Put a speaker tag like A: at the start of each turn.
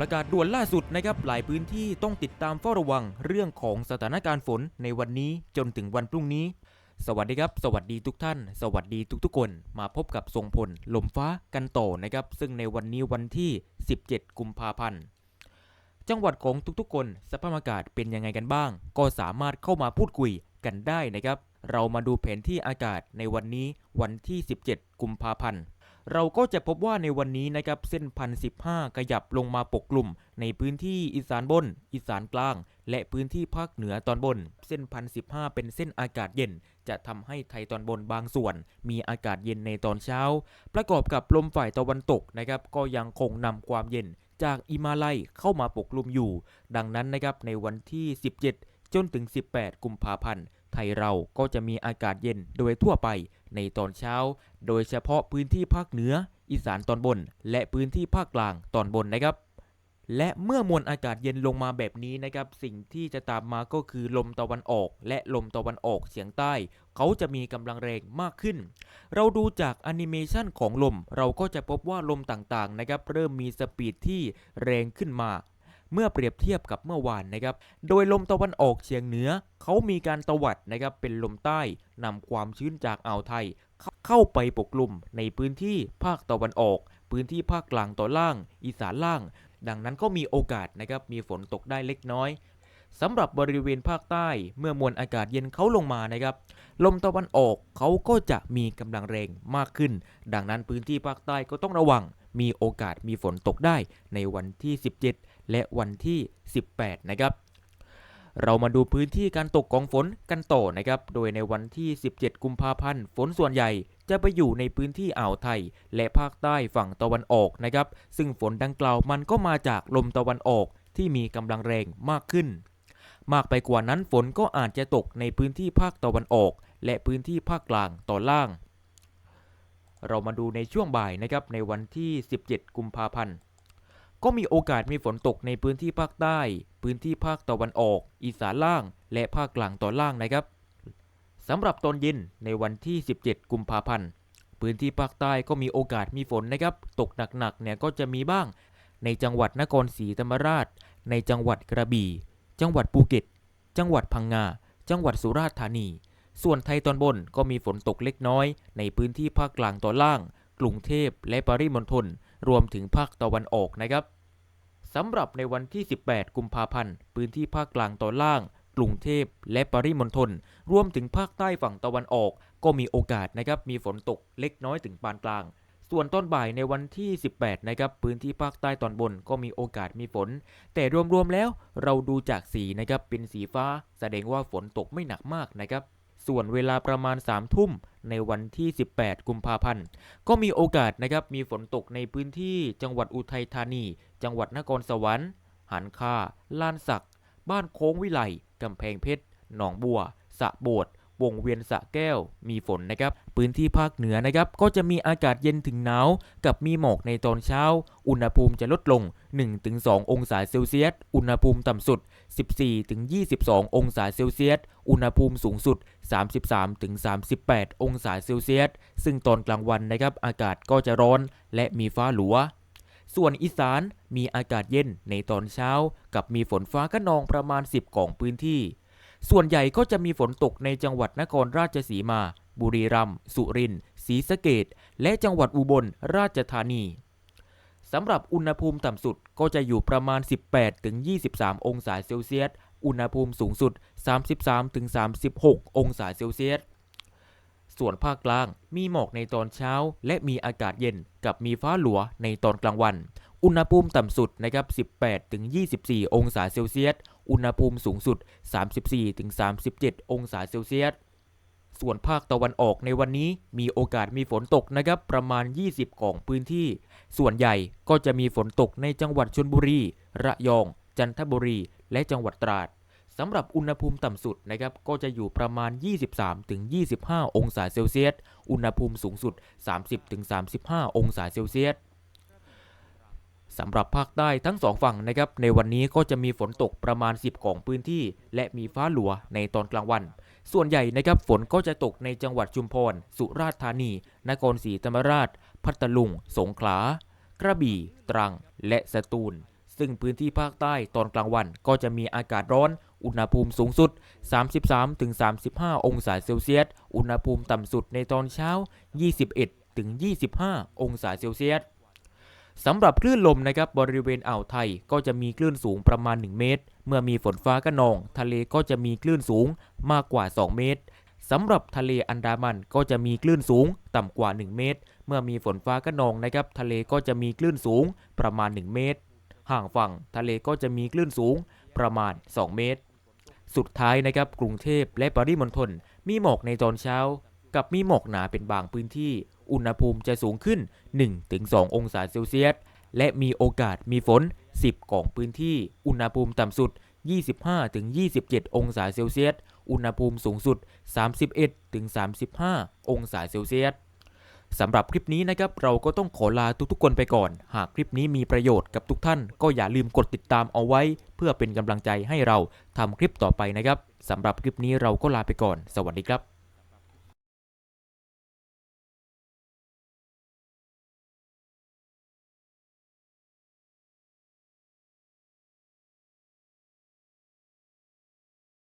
A: ประกาศด่วนล่าสุดนะครับหลายพื้นที่ต้องติดตามเฝ้าระวังเรื่องของสถานการณ์ฝนในวันนี้จนถึงวันพรุ่งนี้ สวัสดีครับ สวัสดีทุกท่าน สวัสดีทุกๆคน มาพบกับทรงพลลมฟ้ากันต่อนะครับ ซึ่งในวันนี้วันที่ 17 กุมภาพันธ์จังหวัดของทุกๆ คนสภาพอากาศเป็นยังไงกันบ้าง ก็สามารถเข้ามาพูดคุยกันได้นะครับ เรามาดูแผนที่อากาศในวันนี้วันที่ 17 กุมภาพันธ์ เราก็จะพบว่าในวันนี้นะครับเส้นพันสิบห้าขยับลงมาปกกลุ่ม ในพื้นที่อีสานบน อีสานกลาง และพื้นที่ภาคเหนือตอนบน เส้นพันสิบห้าเป็นเส้นอากาศเย็น จะทำให้ไทยตอนบนบางส่วน มีอากาศเย็นในตอนเช้า ประกอบกับลมฝ่ายตะวันตกนะครับก็ยังคงนำความเย็น จากอิมาลัยเข้ามาปกกลุ่มอยู่ ดังนั้นนะครับในวันที่ 17 จนถึง 18 กุมภาพันธ์ ไทยเราก็จะมีอากาศเย็นโดยทั่วไปในตอนเช้า โดยเฉพาะพื้นที่ภาคเหนือ อีสานตอนบน และพื้นที่ภาคกลางตอนบนนะครับ และเมื่อมวลอากาศเย็นลงมาแบบนี้นะครับ สิ่งที่จะตามมาก็คือลมตะวันออก และลมตะวันออกเฉียงใต้ เขาจะมีกำลังแรงมากขึ้น เราดูจากแอนิเมชันของลม เราก็จะพบว่าลมต่างๆนะครับเริ่มมีสปีดที่แรงขึ้นมา เมื่อเปรียบเทียบกับเมื่อวานนะครับ โดยลมตะวันออกเฉียงเหนือเขามีการตวัดนะครับเป็นลมใต้นำความชื้นจากอ่าวไทยเข้าเข้าไปปกคลุมในพื้นที่ภาคตะวันออก พื้นที่ภาคกลางตอนล่าง อีสานล่าง ดังนั้นก็มีโอกาสนะครับมีฝนตกได้เล็กน้อยสำหรับบริเวณภาคใต้เมื่อมวลอากาศเย็นเขาลงมานะครับ ลมตะวันออกเขาก็จะมีกำลังแรงมากขึ้น ดังนั้นพื้นที่ภาคใต้ก็ต้องระวัง มีโอกาสมีฝนตกได้ในวันที่ 17 และวันที่ 18 นะครับ เรามาดูพื้นที่การตกของฝนกันต่อนะครับ โดยในวันที่ 17 กุมภาพันธ์ ฝนส่วนใหญ่จะไปอยู่ในพื้นที่อ่าวไทย และภาคใต้ฝั่งตะวันออกนะครับ ซึ่งฝนดังกล่าวมันก็มาจากลมตะวันออกที่มีกำลังแรงมากขึ้น มากไปกว่านั้นฝนก็อาจจะตกในพื้นที่ภาคตะวันออก และพื้นที่ภาคกลางตอนล่าง เรามาดูในช่วงบ่ายนะครับในวันที่ 17 กุมภาพันธ์ ก็มีโอกาสมีฝนตกในพื้นที่ภาคใต้ พื้นที่ภาคตะวันออก อีสานล่าง และภาคกลางตอนล่างนะครับสำหรับตอนเย็นในวันที่ 17 กุมภาพันธ์ พื้นที่ภาคใต้ก็มีโอกาสมีฝนนะครับ ตกหนักๆเนี่ยก็จะมีบ้าง ในจังหวัดนครศรีธรรมราช ในจังหวัดกระบี่ จังหวัดภูเก็ต จังหวัดพังงา จังหวัดสุราษฎร์ธานี ส่วนไทยตอนบนก็มีฝนตกเล็กน้อย ในพื้นที่ภาคกลางตอนล่าง กรุงเทพและปริมณฑลรวมถึงภาคตะวันออกนะครับสำหรับในวันที่ 18 กุมภาพันธ์ พื้นที่ภาคกลางตอนล่าง กรุงเทพและปริมณฑลรวมถึงภาคใต้ฝั่งตะวันออก ก็มีโอกาสนะครับมีฝนตกเล็กน้อยถึงปานกลาง ส่วนต้นบ่ายในวันที่ 18 นะครับพื้นที่ภาคใต้ตอนบนก็มีโอกาสมีฝน แต่รวมๆแล้วเราดูจากสีนะครับเป็นสีฟ้า แสดงว่าฝนตกไม่หนักมากนะครับ ส่วนเวลาประมาณ3ทุ่มในวันที่ 18 กุมภาพันธ์ ก็มีโอกาสนะครับมีฝนตกในพื้นที่จังหวัดอุทัยธานี จังหวัดนครสวรรค์ หันคาลานสัก บ้านโค้งวิไลกำแพงเพชร หนองบัว สะโบด วงเวียนสะแก้วมีฝนนะครับ พื้นที่ภาคเหนือนะครับ ก็จะมีอากาศเย็นถึงหนาว กับมีหมอกในตอนเช้า อุณหภูมิจะลดลง 1-2 องศาเซลเซียส อุณหภูมิต่ำสุด 14-22 องศาเซลเซียส อุณหภูมิสูงสุด 33-38 องศาเซลเซียส ซึ่งตอนกลางวันนะครับ อากาศก็จะร้อนและมีฟ้าหลัวส่วนอีสานมีอากาศเย็นในตอนเช้า กับมีฝนฟ้าคะนองประมาณ 10 ของพื้นที่ ส่วนใหญ่ก็จะมีฝนตกในจังหวัดนครราชสีมา บุรีรัมย์ สุรินทร์ ศรีสะเกดและจังหวัดอุบลราชธานีสำหรับอุณหภูมิต่ำสุดก็จะอยู่ประมาณ 18-23 องศาเซลเซียส อุณหภูมิสูงสุด 33-36 องศาเซลเซียส ส่วนภาคกลางมีหมอกในตอนเช้า และมีอากาศเย็นกับมีฟ้าหลัวในตอนกลางวัน อุณหภูมิต่ำสุดนะครับ 18-24 องศาเซลเซียส อุณหภูมิสูงสุด 34-37 องศาเซลเซียส ส่วนภาคตะวันออกในวันนี้มีโอกาสมีฝนตกนะครับประมาณ 20 ของพื้นที่ ส่วนใหญ่ก็จะมีฝนตกในจังหวัดชลบุรี ระยอง จันทบุรี และจังหวัดตราดสำหรับอุณหภูมิต่ำสุดนะครับก็จะอยู่ประมาณ 23-25 องศาเซลเซียส อุณหภูมิสูงสุด 30-35 องศาเซลเซียส สำหรับภาคใต้ทั้งสองฝั่งนะครับในวันนี้ก็จะมีฝนตกประมาณ 10 ของพื้นที่ และมีฟ้าหลัวในตอนกลางวัน ส่วนใหญ่นะครับฝนก็จะตกในจังหวัดชุมพร สุราษฎร์ธานี นครศรีธรรมราช พัทลุง สงขลา กระบี่ ตรัง และสตูล ซึ่งพื้นที่ภาคใต้ตอนกลางวันก็จะมีอากาศร้อน อุณหภูมิสูงสุด 33-35 องศาเซลเซียส อุณหภูมิต่ำสุดในตอนเช้า 21-25 องศาเซลเซียส สำหรับคลื่นลมนะครับบริเวณอ่าวไทยก็จะมีคลื่นสูงประมาณ 1 เมตร เมื่อมีฝนฟ้าคะนอง ทะเลก็จะมีคลื่นสูงมากกว่า 2 เมตรสำหรับทะเลอันดามันก็จะมีคลื่นสูงต่ำกว่า 1 เมตร เมื่อมีฝนฟ้าคะนองนะครับทะเลก็จะมีคลื่นสูงประมาณ 1 เมตร ห่างฝั่งทะเลก็จะมีคลื่นสูงประมาณ 2 เมตร สุดท้ายนะครับกรุงเทพและปริมณฑลมีหมอกในตอนเช้า กับมีหมอกหนาเป็นบางพื้นที่ อุณหภูมิจะสูงขึ้น 1-2 องศาเซลเซียส และมีโอกาสมีฝน 10 ของพื้นที่ อุณหภูมิต่ำสุด 25-27 องศาเซลเซียส อุณหภูมิสูงสุด 31-35 องศาเซลเซียสสำหรับคลิปนี้นะครับเราก็ต้องขอลาทุกๆคนไปก่อน หากคลิปนี้มีประโยชน์กับทุกท่าน ก็อย่าลืมกดติดตามเอาไว้ เพื่อเป็นกำลังใจให้เราทำคลิปต่อไปนะครับสำหรับคลิปนี้เราก็ลาไปก่อน สวัสดีครับ